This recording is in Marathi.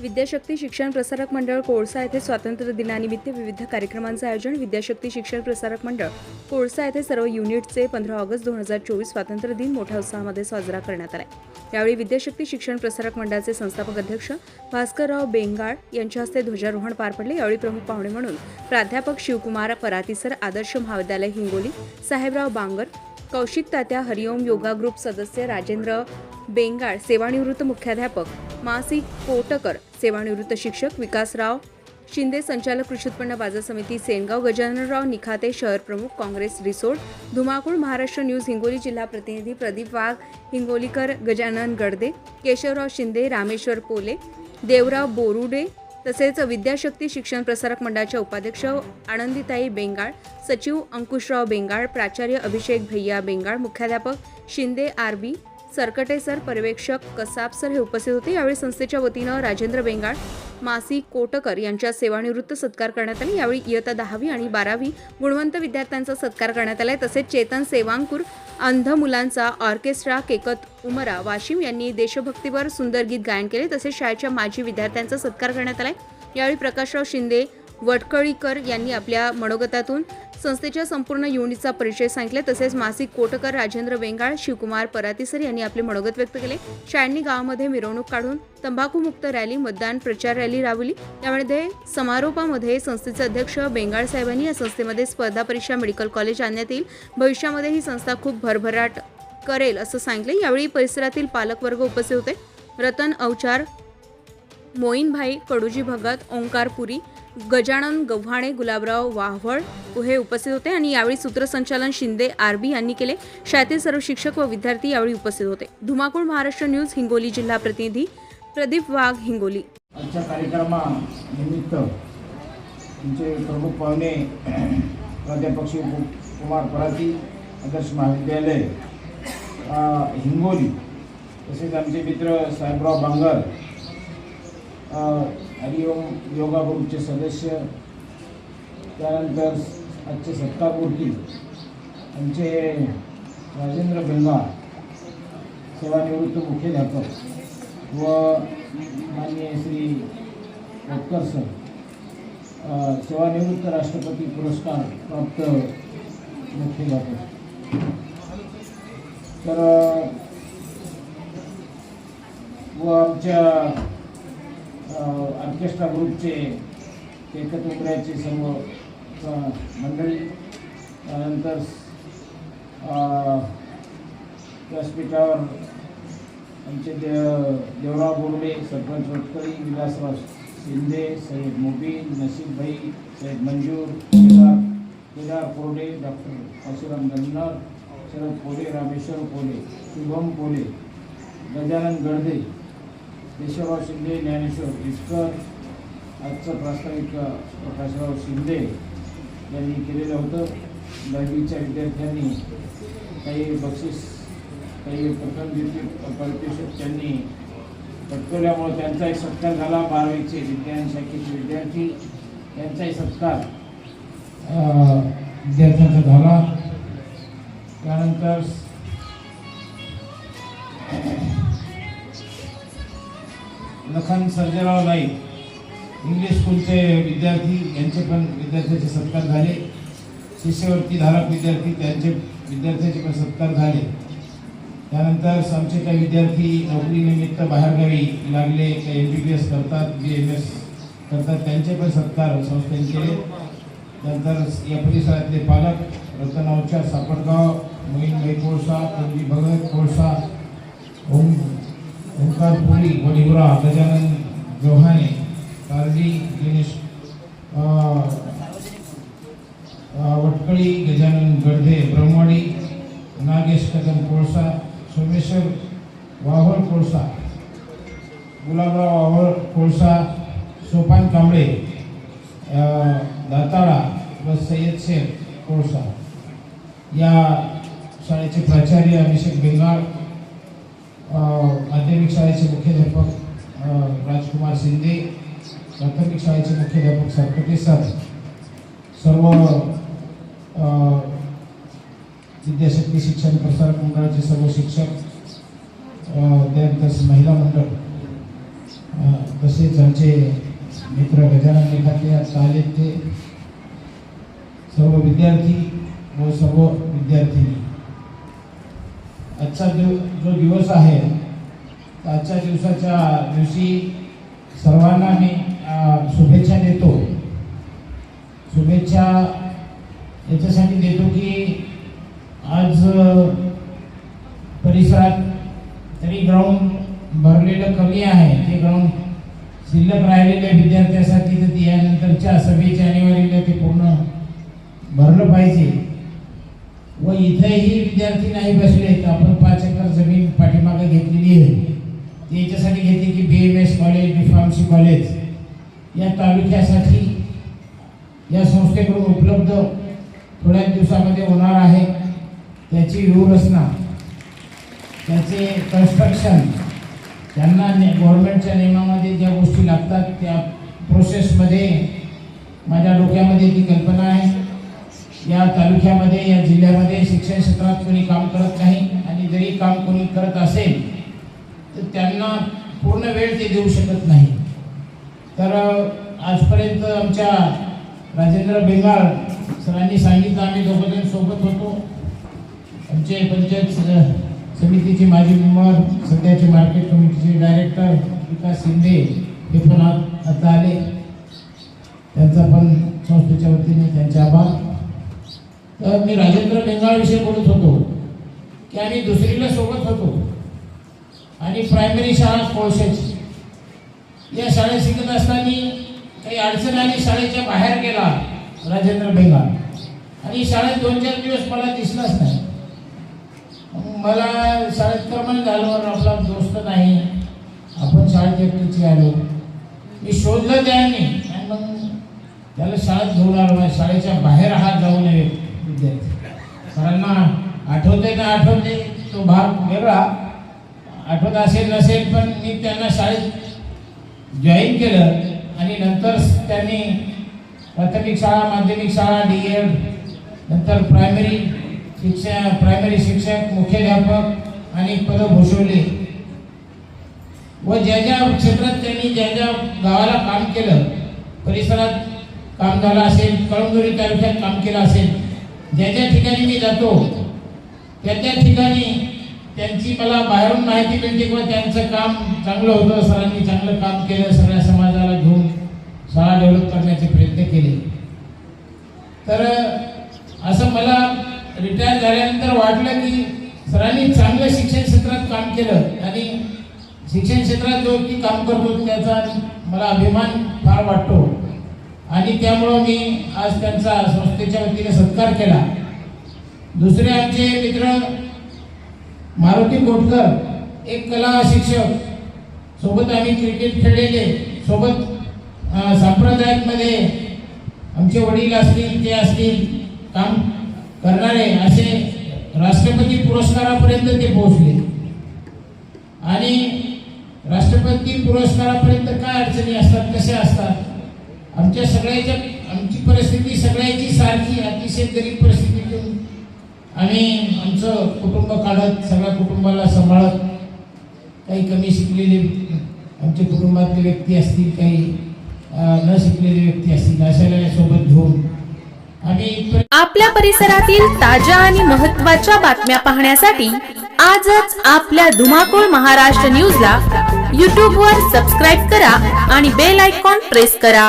विद्याशक्ती शिक्षण प्रसारक मंडळ कोळसा येथे स्वातंत्र्य दिनानिमित्त विविध कार्यक्रमांचं आयोजन विद्याशक्ती शिक्षण प्रसारक मंडळ कोळसा येथे सर्व युनिटचे पंधरा ऑगस्ट दोन हजार चोवीस स्वातंत्र्य दिन मोठ्या उत्साहामध्ये साजरा करण्यात आला यावेळी विद्याशक्ती शिक्षण प्रसारक मंडळाचे संस्थापक अध्यक्ष भास्करराव बेंगाळ यांच्या हस्ते ध्वजारोहण पार पडले. यावेळी प्रमुख पाहुणे म्हणून प्राध्यापक शिवकुमार परातीसर आदर्श महाविद्यालय हिंगोली साहेबराव बांगर कौशिक तात्या हरिओम योगा ग्रुप सदस्य राजेंद्र बेंगाळ सेवानिवृत्त मुख्याध्यापक मासी कोटकर सेवानिवृत्त शिक्षक विकासराव शिंदे संचालक कृषी उत्पन्न बाजार समिती सेनगाव गजाननराव निखाते शहर प्रमुख काँग्रेस रिसोड धुमाकूळ महाराष्ट्र न्यूज हिंगोली जिल्हा प्रतिनिधी प्रदीप वाघ हिंगोलीकर गजानन गडदे केशवराव शिंदे रामेश्वर पोले देवराव बोरुडे तसेच विद्याशक्ती शिक्षण प्रसारक मंडळाच्या उपाध्यक्ष आनंदीताई बेंगाळ सचिव अंकुशराव बेंगाळ प्राचार्य अभिषेक भैया बेंगाळ मुख्याध्यापक Shinde R B Sarkate sir पर्यवेक्षक कसाब सर हे उपस्थित होते. यावेळी संस्थेच्या वतीनं राजेंद्र बेंगाळ मासी कोटकर यांच्या सेवानिवृत्त सत्कार करण्यात आले. यावेळी इयत्ता दहावी आणि बारावी गुणवंत विद्यार्थ्यांचा सत्कार करण्यात आला तसेच चेतन सेवांकूर अंध मुलांचा ऑर्केस्ट्रा केकत उमरा वाशिम यांनी देशभक्तीवर सुंदर गीत गायन केले. तसेच शाळेच्या माजी विद्यार्थ्यांचा सत्कार करण्यात आलाय. यावेळी प्रकाशराव शिंदे वटकळीकर यांनी आपल्या मनोगतातून संस्थेच्या संपूर्ण युनिटचा परिचय सांगितला. तसेच मासिक कोटकर राजेंद्र बेंगाळ शिवकुमार परातीसर यांनी आपले मनोगत व्यक्त केले. शाळांनी गावामध्ये मिरवणूक काढून तंबाखूमुक्त रॅली मतदान प्रचार रॅली राबवली. त्यामध्ये समारोपामध्ये संस्थेचे अध्यक्ष बेंगाळ साहेबांनी या संस्थेमध्ये स्पर्धा परीक्षा मेडिकल कॉलेज आणण्यात येईल. भविष्यामध्ये ही संस्था खूप भरभराट करेल असं सांगितले. यावेळी परिसरातील पालकवर्ग उपस्थित होते. रतन अवचार मोईनभाई कडूजी भगत ओंकार पुरी गजानन गव्हाणे गुलाबराव वाहवळ हे उपस्थित होते आणि यावेळी सूत्रसंचालन शिंदे आरबी यांनी केले. शाळेतील सर्व शिक्षक व विद्यार्थी यावेळी उपस्थित होते. धुमाकूळ महाराष्ट्र न्यूज हिंगोली जिल्हा प्रतिनिधी प्रदीप वाघ हिंगोली. आजच्या कार्यक्रमानिमित्त तुमचे प्रमुख पाहुणे प्राध्यापक शिव कुमार पराती आदर्श महाविद्यालय हिंगोली तसेच आमचे मित्र साहेबराव बांगर हरिओम योगा ग्रुपचे सदस्य त्यानंतर आजचे सत्तापूर्ती आमचे राजेंद्र बेंगाळ सेवानिवृत्त मुख्याध्यापक व माननीय श्री वटकर सर सेवानिवृत्त राष्ट्रपती पुरस्कार प्राप्त मुख्याध्यापक. तर व आमच्या ऑर्केस्ट्रा ग्रुपचे एकत्र उतरायचे सर्व मंडळी. त्यानंतर व्यासपीठावर आमचे देव देवराव बोर्डे सरपंच वटकरी विलासराव शिंदे सय्यद मोबी नसीबभाई सय्यद मंजूर केदार केदार कोरडे डॉक्टर काशीराम गन्नर शरद कोले रामेश्वर कोले शुभम कोले गजानन गडदे केशवराव शिंदे ज्ञानेश्वर इस्कर आजचं प्रास्ताविक प्रकाशराव शिंदे यांनी केलेलं होतं. दहावीच्या विद्यार्थ्यांनी काही बक्षीस काही प्रथम द्वितीय पारितोषिक त्यांनी पटकवल्यामुळे त्यांचाही सत्कार झाला. बारावीचे विज्ञान शाखेचे विद्यार्थी त्यांचाही सत्कार विद्यार्थ्यांचा झाला. त्यानंतर लखन सर्जेराव नाईक इंग्लिश स्कूलचे विद्यार्थी यांचे पण विद्यार्थ्याचे सत्कार झाले. शिष्यवृत्ती धारक विद्यार्थी त्यांचे विद्यार्थ्यांचे पण सत्कार झाले. त्यानंतर आमचे काही विद्यार्थी नोकरीनिमित्त बाहेरगावी लागले काही एम बी बी एस करतात बी एम एस करतात त्यांचे पण सत्कार संस्थेने केले. या परिसरातले पालक रतनावच्या सापडगाव मोहीन भाई कोळसा पल्ली भगत कोळसा ओम ओंकार पुरी वडिवरा गजानन जोहाने कारली दिनेश वटकळी गजानन गडधे ब्रह्मवाडी नागेश कदम कोळसा सोमेश्वर वावळ कोळसा गुलाबराव वावळ कोळसा सोपान कांबळे दाताळा व सय्यद शेख कोळसा. या शाळेचे प्राचार्य अभिषेक बेंगाळ माध्यमिक शाळेचे मुख्याध्यापक राजकुमार शिंदे प्राथमिक शाळेचे मुख्याध्यापक सरकटे सर सर्व विद्याशक्ती शिक्षण प्रसारक मंडळाचे सर्व शिक्षक त्यानंतर महिला मंडळ तसेच तसेच आमचे मित्र गजानन लेखाते आता ते सर्व विद्यार्थी व सर्व विद्यार्थिनी. आजचा दिव जो दिवस आहे आजच्या दिवसाच्या दिवशी सर्वांना मी शुभेच्छा देतो. शुभेच्छा याच्यासाठी देतो की आज परिसरात तरी ग्राउंड भरलेलं कमी आहे. ते ग्राउंड शिल्लक राहिलेल्या विद्यार्थ्यासाठी. तर यानंतरच्या सव्वीस जानेवारीला ते पूर्ण भरलं पाहिजे. व इथेही विद्यार्थी नाही बसले तर आपण पाच एकर जमीन पाठीमागे घेतलेली आहे. ती याच्यासाठी घेतली की B M S college B pharmacy college या तालुक्यासाठी या संस्थेकडून उपलब्ध थोड्याच दिवसामध्ये होणार आहे. त्याची व्यूहरचना त्याचे कन्स्ट्रक्शन त्यांना गव्हर्नमेंटच्या नियमामध्ये ज्या गोष्टी लागतात त्या प्रोसेसमध्ये माझ्या डोक्यामध्ये ती कल्पना आहे. या तालुक्यामध्ये या जिल्ह्यामध्ये शिक्षण क्षेत्रात कोणी काम करत नाही आणि जरी काम कोणी करत असेल तर त्यांना पूर्ण वेळ ते देऊ शकत नाही. तर आजपर्यंत आमच्या राजेंद्र बेंगाळ सरांनी सांगितलं आम्ही दोघंजण सोबत होतो. आमचे पंचायत समितीचे माजी मेंबर सध्याचे मार्केट कमिटीचे डायरेक्टर विकास शिंदे हे पण आता आले. त्यांचा पण संस्थेच्या वतीने त्यांचे आभार. मी राजेंद्र बेंगाळविषयी बोलत होतो. की आम्ही दुसरीला सोबत होतो. आणि प्रायमरी शाळा कोळशाची. या शाळेत शिकत असताना काही अडचण आणि शाळेच्या बाहेर गेला राजेंद्र बेंगाळ आणि शाळेत दोन चार दिवस मला दिसलाच नाही. मला शाळेत क्रमांक झाल्यावर आपला दोस्त नाही. आपण शाळेत एकटीची आलो. मी शोधलं त्यांनी. आणि मग त्याला शाळेत घेऊन आलो. शाळेच्या बाहेर हात जाऊ नये विद्यार्थी. सरांना आठवते ना आठवते तो भाग वेगळा. आठवत असेल नसेल पण मी त्यांना शाळेत जॉईन केलं आणि नंतर त्यांनी प्राथमिक शाळा माध्यमिक शाळा डी एड नंतर प्रायमरी शिक्षक प्रायमरी शिक्षक मुख्याध्यापक आणि पदं भूषवले. व ज्या ज्या क्षेत्रात त्यांनी ज्या ज्या गावाला काम केलं परिसरात काम झालं असेल कळमगुरी तालुक्यात काम केलं असेल ज्या ज्या ठिकाणी मी जातो त्या त्या ठिकाणी त्यांची मला बाहेरून माहिती मिळते किंवा त्यांचं काम चांगलं होतं सरांनी चांगलं काम केलं सगळ्या समाजाला घेऊन शाळा डेव्हलप करण्याचे प्रयत्न केले. तर असं मला रिटायर झाल्यानंतर वाटलं की सरांनी चांगलं शिक्षण क्षेत्रात काम केलं आणि शिक्षण क्षेत्रात जो की काम करतो त्याचा मला अभिमान फार वाटतो. आणि त्यामुळं मी आज त्यांचा संस्थेच्या वतीने सत्कार केला. दुसरे आमचे मित्र मारुती कोटकर एक कला शिक्षक सोबत आम्ही क्रिकेट खेळलेले सोबत संप्रदायामध्ये आमचे वडील असतील ते असतील काम करणारे असे राष्ट्रपती पुरस्कारापर्यंत ते पोहोचले. आणि राष्ट्रपती पुरस्कारापर्यंत काय अडचणी असतात कशा असतात? आमच्या सगळ्याच्या आमची परिस्थिती सगळ्याची सारखी अतिशय गरीब परिस्थितीतून आम्ही आमचं कुटुंब काढत सगळ्या कुटुंबाला सांभाळत काही कमी शिकलेले आमच्या कुटुंबातले व्यक्ती असतील काही न शिकलेले व्यक्ती असतील अशाला सोबत घेऊन आम्ही आपल्या परिसरातील ताज्या आणि महत्त्वाच्या बातम्या पाहण्यासाठी आजच आपल्या धुमाकूळ महाराष्ट्र न्यूजला यूट्यूबवर सबस्क्राईब करा आणि बेल आयकॉन प्रेस करा.